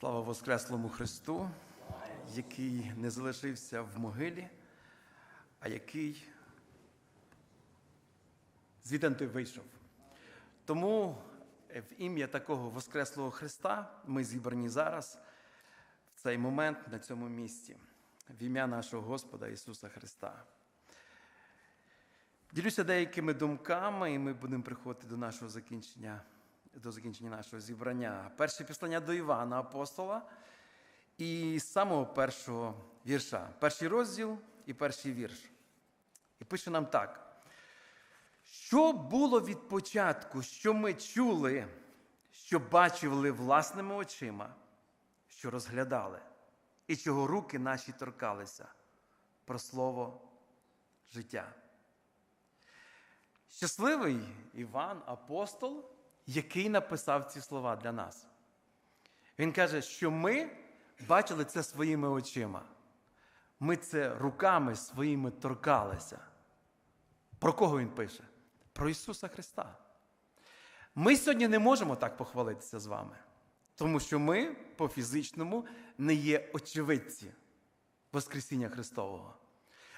Слава Воскреслому Христу, який не залишився в могилі, а який звідти вийшов. Тому в ім'я такого Воскреслого Христа ми зібрані зараз, в цей момент, на цьому місці, в ім'я нашого Господа Ісуса Христа. Ділюся деякими думками, і ми будемо приходити до нашого закінчення, до закінчення нашого зібрання. Перше післання до Івана Апостола і з самого першого вірша. Перший розділ і перший вірш. І пише нам так. Що було від початку, що ми чули, що бачили власними очима, що розглядали, і чого руки наші торкалися про слово життя. Щасливий Іван апостол, який написав ці слова для нас. Він каже, що ми бачили це своїми очима. Ми це руками своїми торкалися. Про кого він пише? Про Ісуса Христа. Ми сьогодні не можемо так похвалитися з вами, тому що ми по фізичному не є очевидці Воскресіння Христового.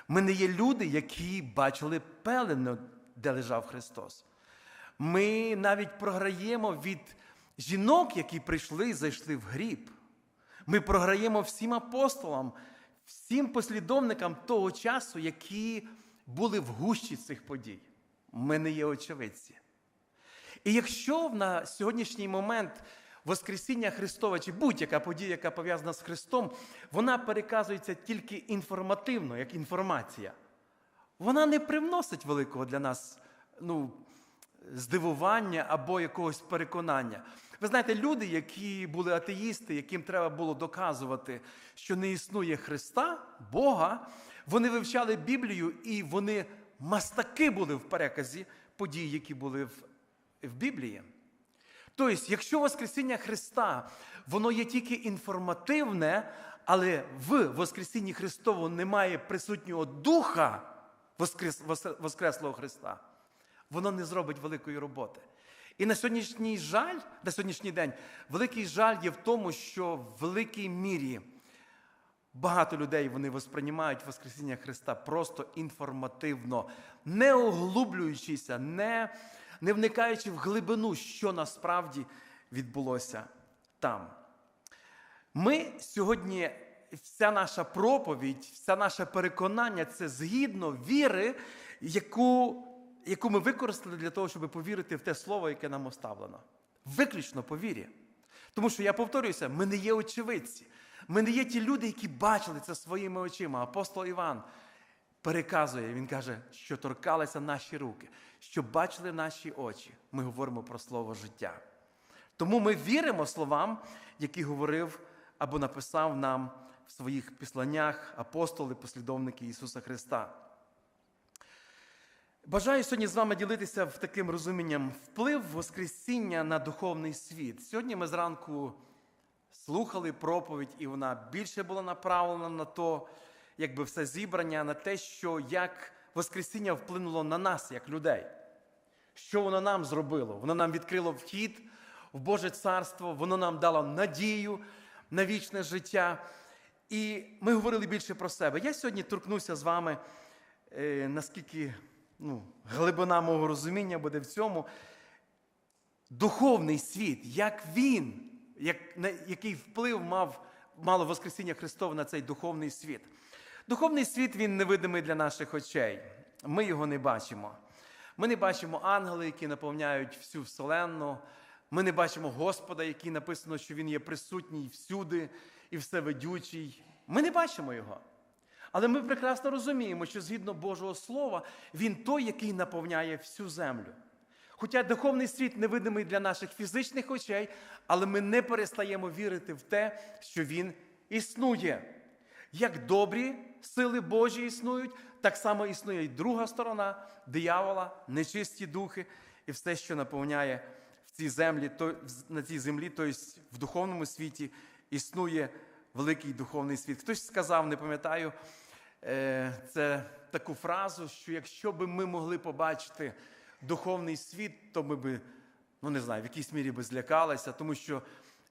Ми не є люди, які бачили пелену, де лежав Христос. Ми навіть програємо від жінок, які прийшли і зайшли в гріб. Ми програємо всім апостолам, всім послідовникам того часу, які були в гущі цих подій. Ми не є очевидці. І якщо на сьогоднішній момент Воскресіння Христове чи будь-яка подія, яка пов'язана з Христом, вона переказується тільки інформативно, як інформація, вона не привносить великого для нас ну, здивування або якогось переконання. Ви знаєте, люди, які були атеїсти, яким треба було доказувати, що не існує Христа, Бога, вони вивчали Біблію і вони мастаки були в переказі подій, які були в, в Біблії. Тобто, якщо Воскресіння Христа, воно є тільки інформативне, але в Воскресінні Христового немає присутнього Духа Воскрес, Воскреслого Христа, воно не зробить великої роботи. І на сьогоднішній жаль, на сьогоднішній день, великий жаль є в тому, що в великій мірі багато людей вони восприймають Воскресіння Христа просто інформативно, не углублюючися, не, не вникаючи в глибину, що насправді відбулося там. Ми сьогодні, вся наша проповідь, все наше переконання це згідно віри, яку яку ми використали для того, щоб повірити в те слово, яке нам оставлено. Виключно по вірі. Тому що я повторююся, ми не є очевидці. Ми не є ті люди, які бачили це своїми очима. Апостол Іван переказує, він каже, що торкалися наші руки, що бачили наші очі. Ми говоримо про слово життя. Тому ми віримо словам, які говорив або написав нам в своїх післаннях апостоли, послідовники Ісуса Христа. Бажаю сьогодні з вами ділитися в таким розумінням вплив Воскресіння на духовний світ. Сьогодні ми зранку слухали проповідь, і вона більше була направлена на то, якби все зібрання, на те, що як Воскресіння вплинуло на нас, як людей. Що воно нам зробило? Воно нам відкрило вхід в Боже Царство, воно нам дало надію на вічне життя. І ми говорили більше про себе. Я сьогодні торкнуся з вами, е, наскільки ну, глибина мого розуміння буде в цьому. Духовний світ, як він, як, який вплив мав, мало Воскресіння Христове на цей духовний світ. Духовний світ він невидимий для наших очей. Ми його не бачимо. Ми не бачимо ангели, які наповняють всю вселенну. Ми не бачимо Господа, який написано, що Він є присутній всюди і всеведючий. Ми не бачимо його. Але ми прекрасно розуміємо, що згідно Божого Слова, Він той, який наповняє всю землю. Хоча духовний світ невидимий для наших фізичних очей, але ми не перестаємо вірити в те, що Він існує. Як добрі сили Божі існують, так само існує і друга сторона диявола, нечисті духи і все, що наповняє в цій землі, на цій землі, тобто в духовному світі, існує великий духовний світ. Хтось сказав, не пам'ятаю, це таку фразу, що якщо би ми могли побачити духовний світ, то ми би, ну не знаю, в якійсь мірі би злякалися, тому що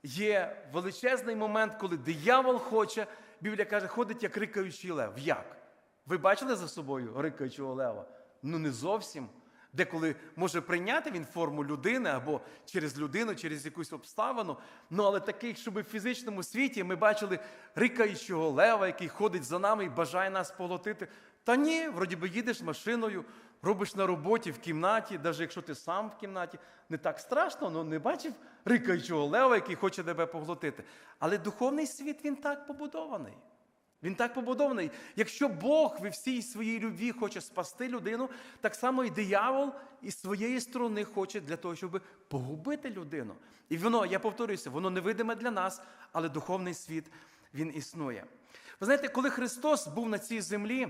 є величезний момент, коли диявол хоче, Біблія каже, ходить як рикаючий лев. Як? Ви бачили за собою рикаючого лева? Ну не зовсім. Деколи може прийняти він форму людини або через людину, через якусь обставину. Ну але такий, щоб в фізичному світі ми бачили рикаючого лева, який ходить за нами і бажає нас поглотити. Та ні, вроді би їдеш машиною, робиш на роботі в кімнаті, навіть якщо ти сам в кімнаті, не так страшно, ну не бачив рикаючого лева, який хоче тебе поглотити. Але духовний світ він так побудований. Він так побудований. Якщо Бог в всій своїй любві хоче спасти людину, так само і диявол із своєї сторони хоче для того, щоб погубити людину. І воно, я повторююся, воно невидиме для нас, але духовний світ він існує. Ви знаєте, коли Христос був на цій землі,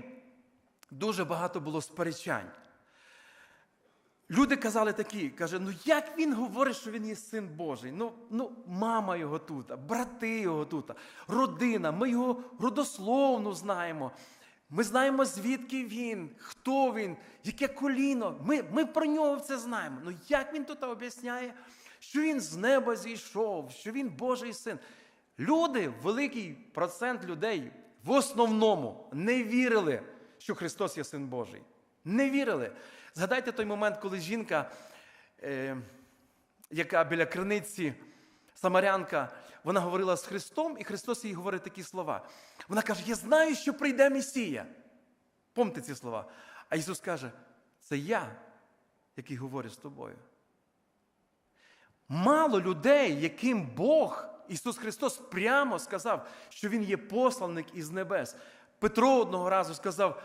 дуже багато було сперечань. Люди казали такі, каже, ну як він говорить, що він є син Божий? Ну, ну мама його тут, брати його тут, родина, ми його родословно знаємо. Ми знаємо, звідки він, хто він, яке коліно. Ми, ми про нього все знаємо. Ну як він тут об'ясняє, що він з неба зійшов, що він Божий син? Люди, великий процент людей в основному не вірили, що Христос є син Божий. Не вірили. Згадайте той момент, коли жінка, е, яка біля криниці, самарянка, вона говорила з Христом, і Христос їй говорить такі слова. Вона каже: Я знаю, що прийде Месія. Помните ці слова. А Ісус каже: це я, який говорю з тобою. Мало людей, яким Бог, Ісус Христос, прямо сказав, що Він є посланник із небес. Петро одного разу сказав: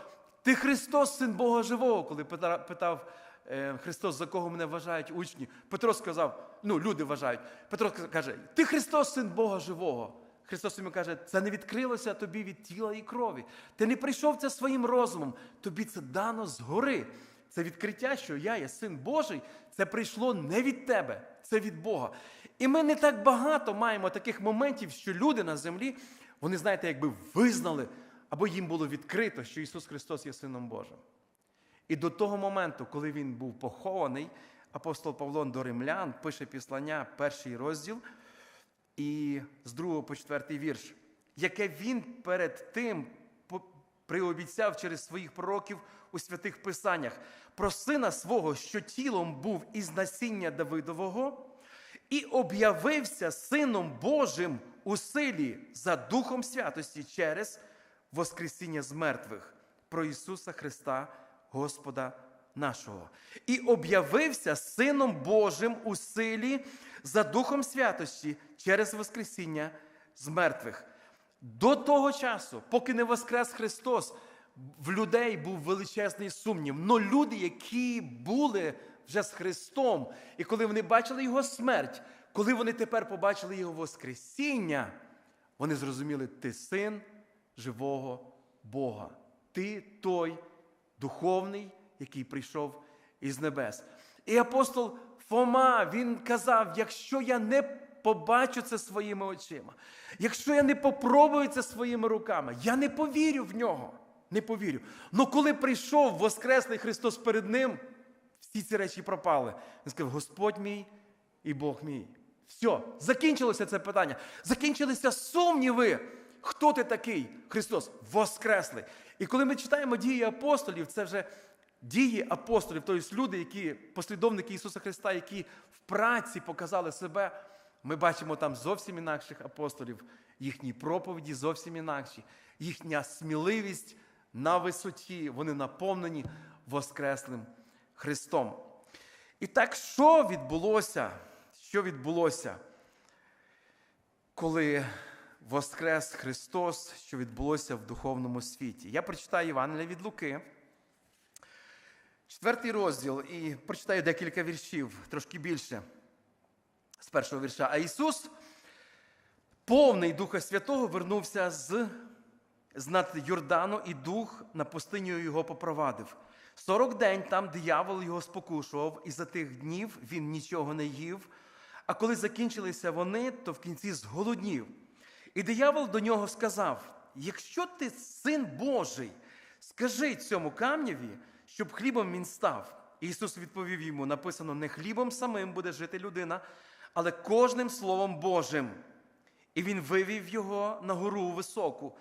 Ти Христос, син Бога живого, коли питав е, Христос, за кого мене вважають учні. Петро сказав: ну, люди вважають. Петро каже: Ти Христос, син Бога живого. Христос йому каже, це не відкрилося тобі від тіла і крові. Ти не прийшов це своїм розумом, тобі це дано згори. Це відкриття, що я є син Божий, це прийшло не від тебе, це від Бога. І ми не так багато маємо таких моментів, що люди на землі, вони, знаєте, якби визнали, або їм було відкрито, що Ісус Христос є Сином Божим. І до того моменту, коли він був похований, апостол Павло до римлян пише післання, перший розділ, і з 2 по 4 вірш, яке він перед тим приобіцяв через своїх пророків у святих Писаннях про сина свого, що тілом був із насіння Давидового, і об'явився Сином Божим у силі за Духом святості через Воскресіння з мертвих про Ісуса Христа, Господа нашого. І об'явився Сином Божим у силі за Духом святості через Воскресіння з мертвих. До того часу, поки не воскрес Христос, в людей був величезний сумнів. Но люди, які були вже з Христом, і коли вони бачили Його смерть, коли вони тепер побачили Його Воскресіння, вони зрозуміли, ти син живого Бога. Ти той духовний, який прийшов із небес. І апостол Фома, він казав: якщо я не побачу це своїми очима, якщо я не попробую це своїми руками, я не повірю в нього. Не повірю. Но коли прийшов Воскреслий Христос перед ним, всі ці речі пропали. Він сказав: Господь мій і Бог мій. Все, закінчилося це питання. Закінчилися сумніви. Хто ти такий? Христос Воскреслий. І коли ми читаємо дії апостолів, це вже дії апостолів, тобто люди, які послідовники Ісуса Христа, які в праці показали себе. Ми бачимо там зовсім інакших апостолів, їхні проповіді зовсім інакші, їхня сміливість на висоті, вони наповнені Воскреслим Христом. І так, що відбулося? Що відбулося, коли Воскрес Христос, що відбулося в духовному світі? Я прочитаю Євангелія від Луки, четвертий розділ, і прочитаю декілька віршів, трошки більше з першого вірша. А Ісус, повний Духа Святого, вернувся з, з над Йордану, і Дух на пустиню його попровадив. Сорок день там диявол його спокушував, і за тих днів він нічого не їв. А коли закінчилися вони, то в кінці зголоднів. І диявол до нього сказав: Якщо ти син Божий, скажи цьому камневі, щоб хлібом він став. І Ісус відповів йому: написано: не хлібом самим буде жити людина, але кожним Словом Божим. І він вивів його на гору високу.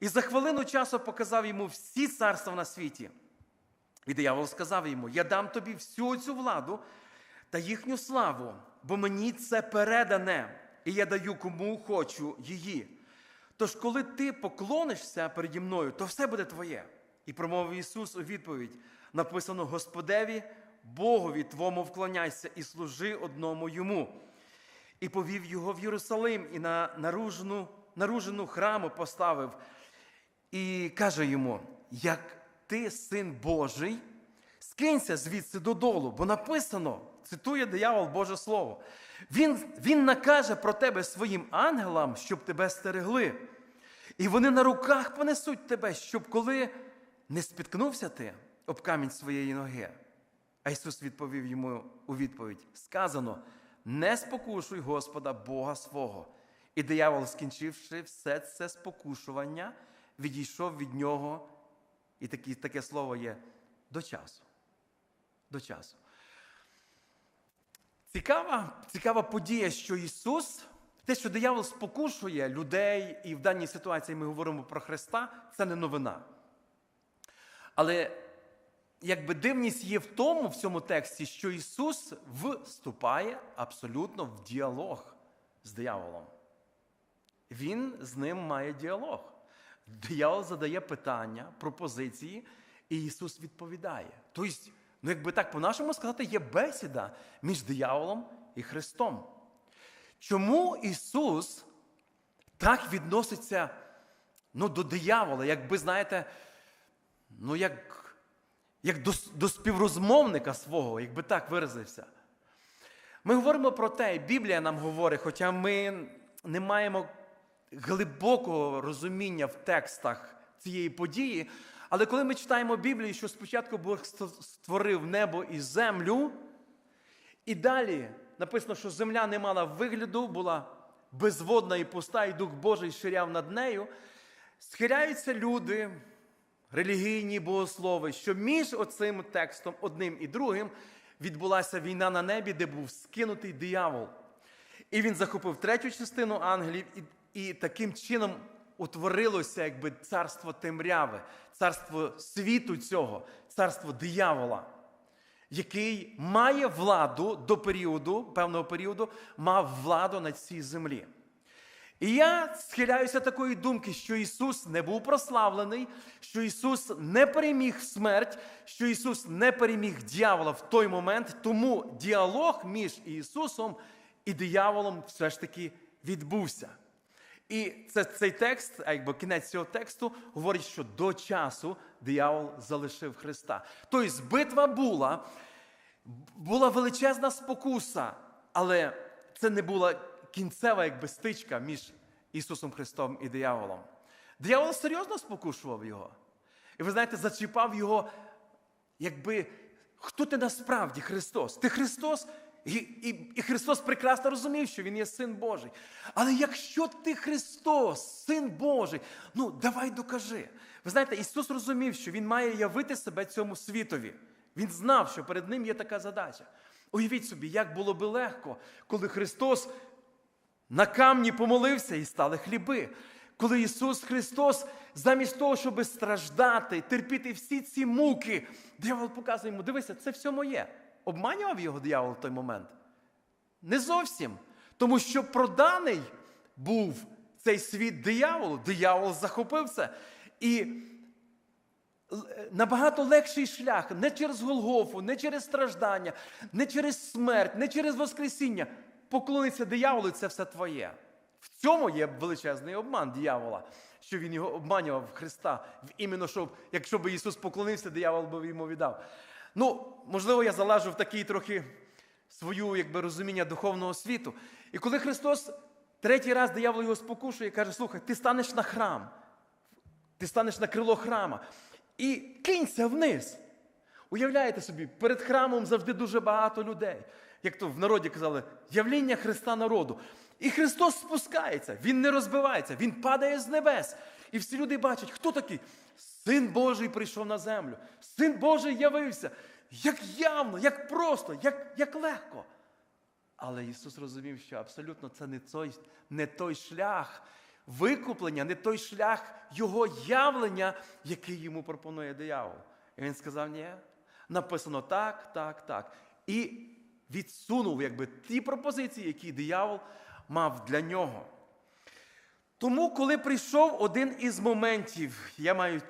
І за хвилину часу показав йому всі царства на світі. І диявол сказав йому: Я дам тобі всю цю владу та їхню славу, бо мені це передане, і я даю кому хочу її. Тож, коли ти поклонишся переді мною, то все буде твоє. І промовив Ісус у відповідь: написано: Господеві, Богові твому вклоняйся і служи одному йому. І повів його в Єрусалим, і на наружну, наружину храму поставив, і каже йому: Як ти, син Божий, скинься звідси додолу, бо написано, цитує диявол Боже Слово. Він, він накаже про тебе своїм ангелам, щоб тебе стерегли. І вони на руках понесуть тебе, щоб коли не спіткнувся ти об камінь своєї ноги. А Ісус відповів йому у відповідь: сказано: не спокушуй Господа Бога свого. І диявол, скінчивши все це спокушування, відійшов від нього, і такі, таке слово є до часу. До часу. Цікава, цікава подія, що Ісус, те, що диявол спокушує людей, і в даній ситуації ми говоримо про Христа, це не новина. Але якби дивність є в тому, в цьому тексті, що Ісус вступає абсолютно в діалог з дияволом. Він з ним має діалог. Диявол задає питання, пропозиції, і Ісус відповідає. Тобто, ну якби так по-нашому сказати, є бесіда між дияволом і Христом. Чому Ісус так відноситься ну, до диявола, якби, знаєте, ну як як до, до співрозмовника свого, якби так виразився. Ми говоримо про те, і Біблія нам говорить, хоча ми не маємо глибокого розуміння в текстах цієї події. Але коли ми читаємо Біблію, що спочатку Бог створив небо і землю, і далі написано, що земля не мала вигляду, була безводна і пуста, і Дух Божий ширяв над нею, схиляються люди, релігійні богослови, що між оцим текстом одним і другим відбулася війна на небі, де був скинутий диявол. І він захопив третю частину ангелів, і, і таким чином утворилося якби царство темряви, царство світу цього, царство диявола, який має владу до періоду, певного періоду, мав владу на цій землі. І я схиляюся такої думки, що Ісус не був прославлений, що Ісус не переміг смерть, що Ісус не переміг дьявола в той момент, тому діалог між Ісусом і дияволом все ж таки відбувся. І це, цей текст, а якби кінець цього тексту, говорить, що до часу диявол залишив Христа. Тобто битва була, була величезна спокуса, але це не була кінцева якби стичка між Ісусом Христом і дияволом. Диявол серйозно спокушував його. І ви знаєте, зачіпав його, якби хто ти насправді Христос? Ти Христос? І, і, і Христос прекрасно розумів, що Він є Син Божий. Але якщо ти Христос, Син Божий, ну давай докажи. Ви знаєте, Ісус розумів, що Він має явити себе цьому світові. Він знав, що перед Ним є така задача. Уявіть собі, як було би легко, коли Христос на камні помолився і стали хліби. Коли Ісус Христос, замість того, щоб страждати, терпіти всі ці муки, диявол показує йому, дивися, це все моє. Обманював його диявол в той момент? Не зовсім. Тому що проданий був цей світ дияволу, диявол захопився. І набагато легший шлях не через Голгофу, не через страждання, не через смерть, не через Воскресіння. Поклониться дияволу, це все твоє. В цьому є величезний обман диявола, що він його обманював Христа, іменно щоб, якщо б Ісус поклонився, диявол би йому віддав. Ну, можливо, я залажу в такий трохи свою якби, розуміння духовного світу. І коли Христос третій раз диявол його спокушує каже, слухай, ти станеш на храм, ти станеш на крило храма і кинься вниз. Уявляєте собі, перед храмом завжди дуже багато людей. Як то в народі казали, явління Христа народу. І Христос спускається, Він не розбивається, Він падає з небес. І всі люди бачать, хто такий? Син Божий прийшов на землю. Син Божий явився. Як явно, як просто, як, як легко. Але Ісус розумів, що абсолютно це не той, не той шлях викуплення, не той шлях Його явлення, який йому пропонує диявол. І він сказав: ні, написано так, так, так. І відсунув якби, ті пропозиції, які диявол мав для нього. Тому, коли прийшов один із моментів, я маю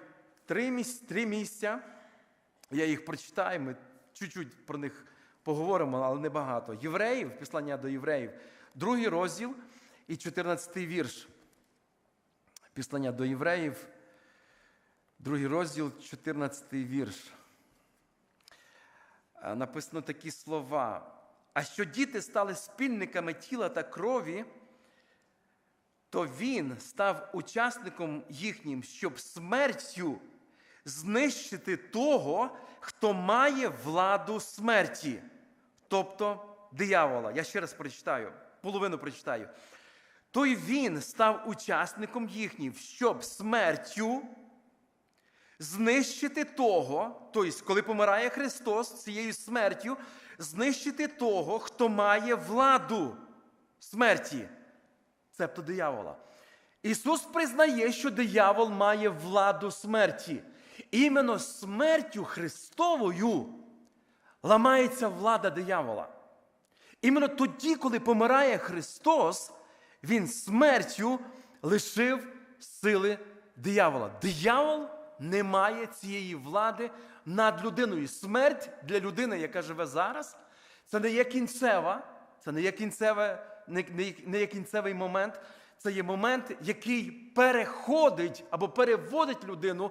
три місця, три місця я їх прочитаю, ми чуть-чуть про них поговоримо, але не багато. Євреїв, післання до євреїв, другий розділ і 14 вірш. Післання до євреїв, другий розділ, 14 вірш. Е, Написано такі слова. А що діти стали спільниками тіла та крові, то він став учасником їхнім, щоб смертю знищити того, хто має владу смерті, тобто диявола. Я ще раз прочитаю, половину прочитаю. Той він став учасником їхнім, щоб смертю знищити того, тобто, коли помирає Христос цією смертю, знищити того, хто має владу смерті, цебто диявола. Ісус признає, що диявол має владу смерті. Іменно смертю Христовою ламається влада диявола. Іменно тоді, коли помирає Христос, Він смертю лишив сили диявола. Диявол не має цієї влади над людиною. Смерть для людини, яка живе зараз, це не є кінцева, це не є, кінцеве, не, не, не є кінцевий момент, це є момент, який переходить або переводить людину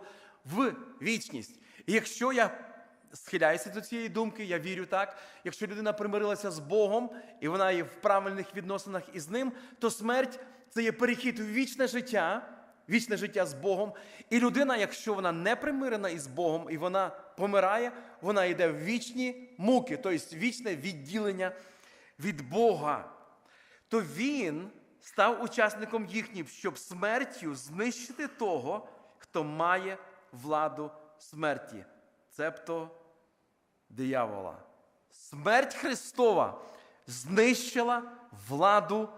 в вічність. І якщо я схиляюся до цієї думки, я вірю так. Якщо людина примирилася з Богом і вона є в правильних відносинах із ним, то смерть це є перехід у вічне життя, вічне життя з Богом. І людина, якщо вона не примирена із Богом і вона помирає, вона йде в вічні муки, тобто вічне відділення від Бога. То він став учасником їхнім, щоб смертю знищити того, хто має владу смерті, цебто диявола. Смерть Христова знищила владу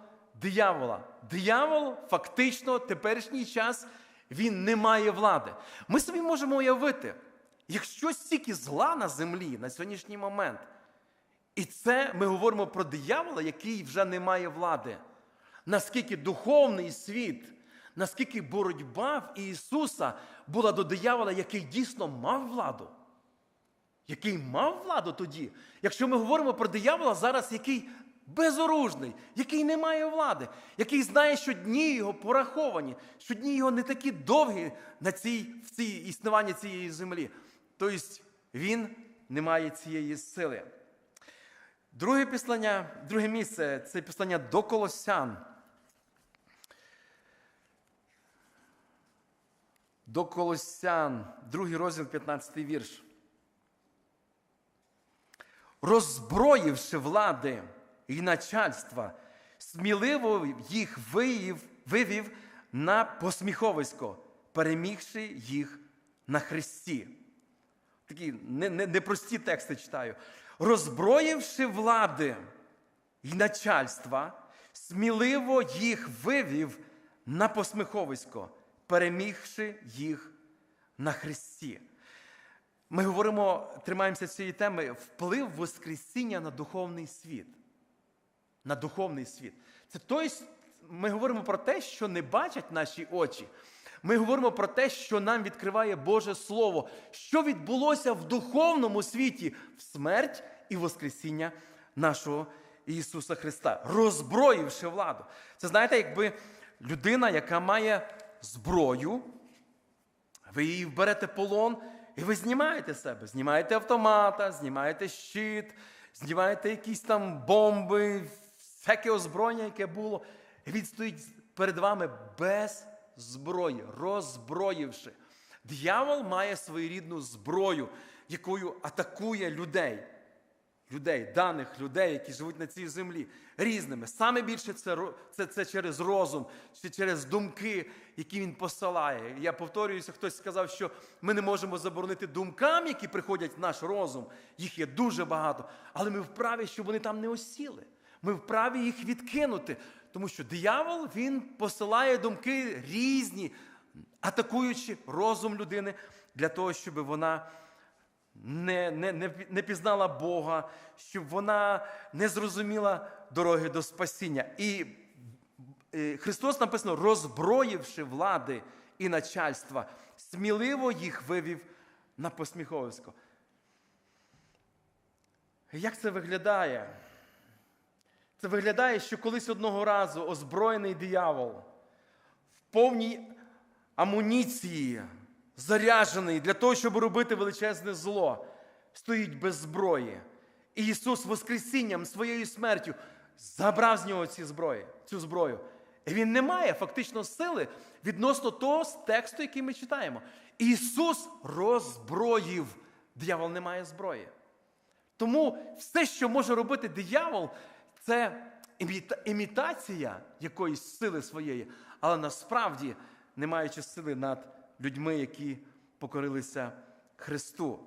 диявола. Диявол фактично в теперішній час він не має влади. Ми собі можемо уявити, якщо стільки зла на землі на сьогоднішній момент, і це ми говоримо про диявола, який вже не має влади. Наскільки духовний світ, наскільки боротьба в Ісуса була до диявола, який дійсно мав владу. Який мав владу тоді. Якщо ми говоримо про диявола зараз, який безоружний, який не має влади, який знає, що дні його пораховані, що дні його не такі довгі на цій, в цій існуванні цієї землі. Тобто він не має цієї сили. Друге післання, друге місце це післання до Колосян. До Колосян, другий розділ, 15 вірш. Роззброївши влади і начальства, сміливо їх виїв, вивів на посміховисько, перемігши їх на хресті. Такі непрості не, не тексти читаю. Роззброївши влади і начальства, сміливо їх вивів на посміховисько, перемігши їх на хресті. Ми говоримо, тримаємося цієї теми, вплив Воскресіння на духовний світ. На духовний світ. Це тобто, ми говоримо про те, що не бачать наші очі. Ми говоримо про те, що нам відкриває Боже Слово, що відбулося в духовному світі в смерть і Воскресіння нашого Ісуса Христа, роззброївши владу. Це знаєте, якби людина, яка має зброю, ви її берете полон. І ви знімаєте себе, знімаєте автомата, знімаєте щит, знімаєте якісь там бомби, всяке озброєння, яке було. І він стоїть перед вами без зброї, роззброївши. Д'явол має своєрідну зброю, якою атакує людей. Людей, даних людей, які живуть на цій землі, різними. Саме більше це це, це через розум, чи через думки, які він посилає. Я повторююся, хтось сказав, що ми не можемо заборонити думкам, які приходять в наш розум. Їх є дуже багато, але ми вправі, щоб вони там не осіли. Ми вправі їх відкинути, тому що диявол він посилає думки різні, атакуючи розум людини для того, щоб вона не, не, не, не пізнала Бога, щоб вона не зрозуміла дороги до спасіння. І Христос написано, роззброївши влади і начальства, сміливо їх вивів на посміховисько. Як це виглядає? Це виглядає, що колись одного разу озброєний диявол в повній амуніції, заряджений для того, щоб робити величезне зло, стоїть без зброї. І Ісус Воскресінням своєю смертю забрав з нього ці зброї, цю зброю. І Він не має фактично сили відносно того тексту, який ми читаємо. Ісус роззброїв. Диявол не має зброї. Тому все, що може робити диявол, це іміта- імітація якоїсь сили своєї, але насправді не маючи сили над людьми, які покорилися Христу.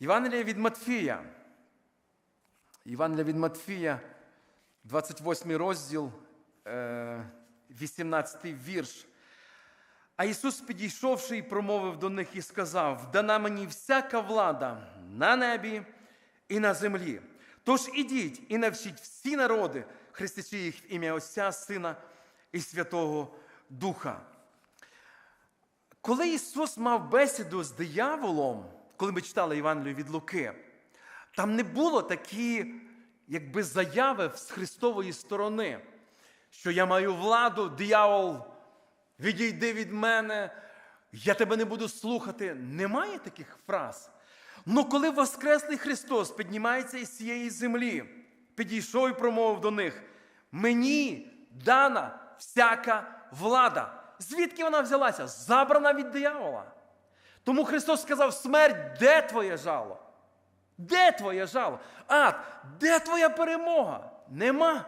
Євангелія від Матфія. Євангелія від Матфія, 28 розділ, е, 18 вірш. А Ісус, підійшовши і промовив до них і сказав: Дана мені всяка влада на небі і на землі. Тож ідіть і навчіть всі народи, хрестячи їх в ім'я Отця, Сина і Святого Духа. Коли Ісус мав бесіду з дияволом, коли ми читали Євангелію від Луки, там не було такі, якби заяви з Христової сторони, що я маю владу, диявол, відійди від мене, я тебе не буду слухати. Немає таких фраз. Ну коли Воскреслий Христос піднімається із цієї землі, підійшов і промовив до них: мені дана всяка влада. Звідки вона взялася? Забрана від диявола. Тому Христос сказав: смерть, де твоє жало? Де твоє жало? Ад, де твоя перемога? Нема.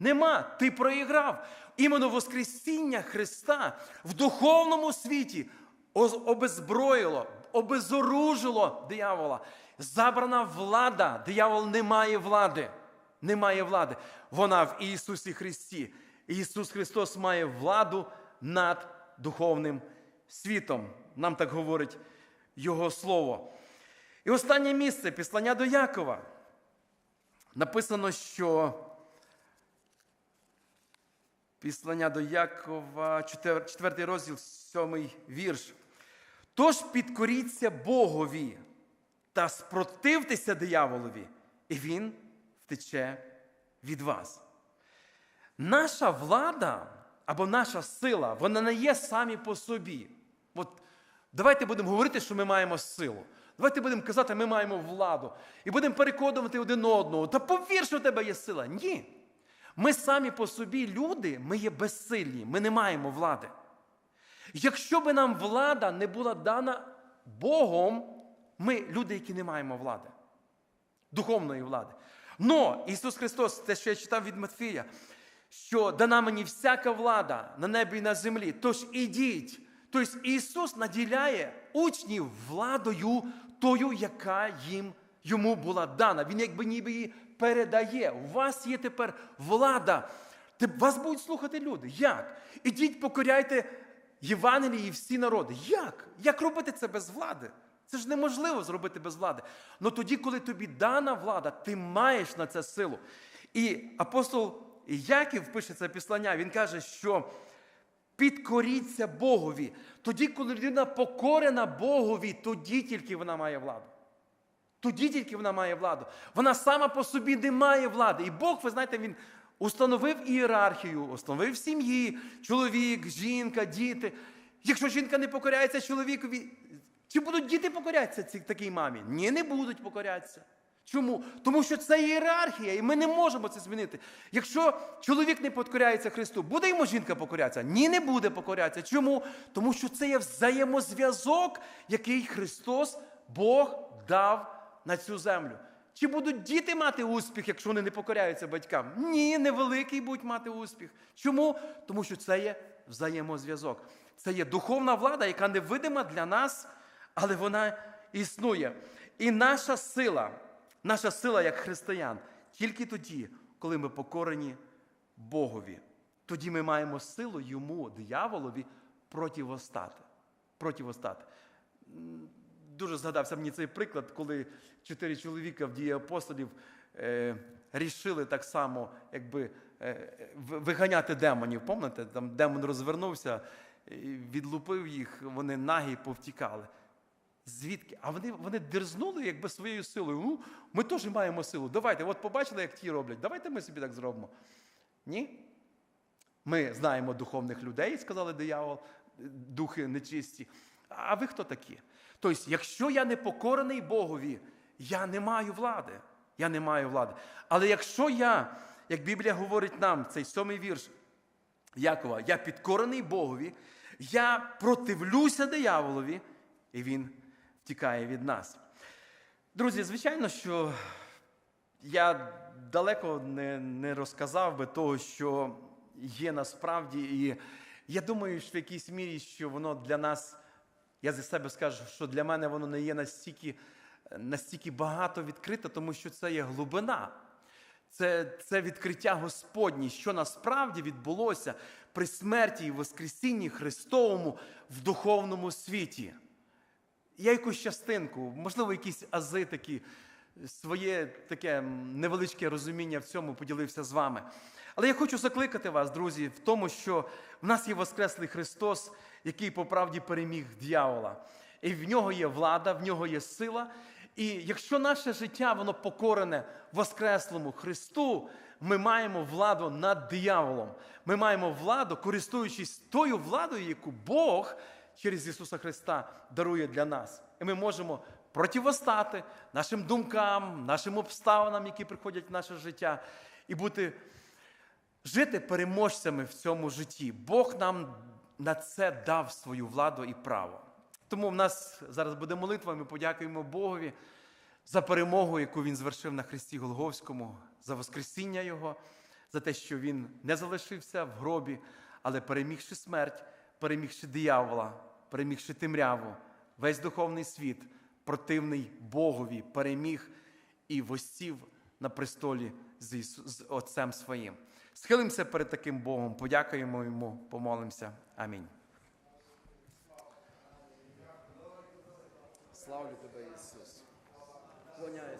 Нема. Ти проіграв. Іменно Воскресіння Христа в духовному світі обезброїло, обезоружило диявола. Забрана влада. Диявол не має влади. Не має влади. Вона в Ісусі Христі. Ісус Христос має владу над духовним світом. Нам так говорить Його Слово. І останнє місце післання до Якова. Написано, що післання до Якова, 4 розділ, 7 вірш. Тож підкоріться Богові та спротивтеся дияволові, і він втече від вас. Наша влада або наша сила, вона не є самі по собі. От давайте будемо говорити, що ми маємо силу. Давайте будемо казати, ми маємо владу. І будемо переконувати один одного. Та повір, що у тебе є сила. Ні. Ми самі по собі люди, ми є безсильні, ми не маємо влади. Якщо би нам влада не була дана Богом, ми люди, які не маємо влади, духовної влади. Но Ісус Христос, те, що я читав від Матфія, що дана мені всяка влада на небі і на землі. Тож ідіть. Тобто Ісус наділяє учнів владою тою, яка їм йому була дана. Він якби ніби її передає. У вас є тепер влада. Вас будуть слухати люди. Як? Ідіть, покоряйте Євангелії і всі народи. Як? Як робити це без влади? Це ж неможливо зробити без влади. Але тоді, коли тобі дана влада, ти маєш на це силу. І апостол Яків пише це післання, він каже, що підкоріться Богові. Тоді, коли людина покорена Богові, тоді тільки вона має владу. Тоді тільки вона має владу. Вона сама по собі не має влади. І Бог, ви знаєте, він установив ієрархію, установив сім'ї, чоловік, жінка, діти. Якщо жінка не покоряється чоловікові, чи будуть діти покорятися такій мамі? Ні, не будуть покорятися. Чому? Тому що це ієрархія, і ми не можемо це змінити. Якщо чоловік не підкоряється Христу, буде йому жінка покорятися? Ні, не буде покорятися. Чому? Тому що це є взаємозв'язок, який Христос, Бог дав на цю землю. Чи будуть діти мати успіх, якщо вони не покоряються батькам? Ні, невеликий будуть мати успіх. Чому? Тому що це є взаємозв'язок. Це є духовна влада, яка невидима для нас, але вона існує. І наша сила, наша сила як християн, тільки тоді, коли ми покорені Богові. Тоді ми маємо силу йому, дияволові, противостати. противостати. Дуже згадався мені цей приклад, коли чотири чоловіка в дії апостолів е, рішили так само, якби е, виганяти демонів. Пам'ятаєте, там демон розвернувся, відлупив їх, вони нагі повтікали. Звідки? А вони, вони дерзнули якби своєю силою. Ну, ми теж маємо силу. Давайте, от побачили, як ті роблять. Давайте ми собі так зробимо. Ні? Ми знаємо духовних людей, сказали диявол, духи нечисті. А ви хто такі? Тобто, якщо я не покорений Богові, я не маю влади. Я не маю влади. Але якщо я, як Біблія говорить нам, цей сьомий вірш Якова, я підкорений Богові, я противлюся дияволові, і він втікає від нас. Друзі, звичайно, що я далеко не, не розказав би того, що є насправді. І я думаю, що в якійсь мірі, що воно для нас, я за себе скажу, що для мене воно не є настільки, настільки багато відкрите, тому що це є глибина. Це, це відкриття Господнє, що насправді відбулося при смерті і Воскресінні Христовому в духовному світі. Я якусь частинку, можливо, якісь ази такі, своє таке невеличке розуміння в цьому поділився з вами. Але я хочу закликати вас, друзі, в тому, що в нас є Воскреслий Христос, який по правді переміг дьявола. І в нього є влада, в нього є сила. І якщо наше життя воно покорене Воскреслому Христу, ми маємо владу над дияволом. Ми маємо владу, користуючись тою владою, яку Бог через Ісуса Христа дарує для нас. І ми можемо противостати нашим думкам, нашим обставинам, які приходять в наше життя, і бути жити переможцями в цьому житті. Бог нам на це дав свою владу і право. Тому в нас зараз буде молитва, ми подякуємо Богові за перемогу, яку Він звершив на Христі Голговському, за Воскресіння Його, за те, що Він не залишився в гробі, але перемігши смерть, перемігши диявола, перемігши темряву, весь духовний світ, противний Богові, переміг і восів на престолі з, з Отцем Своїм. Схилимося перед таким Богом, подякуємо Йому, помолимося. Амінь. Славлю тебе, Ісус. Клоняюсь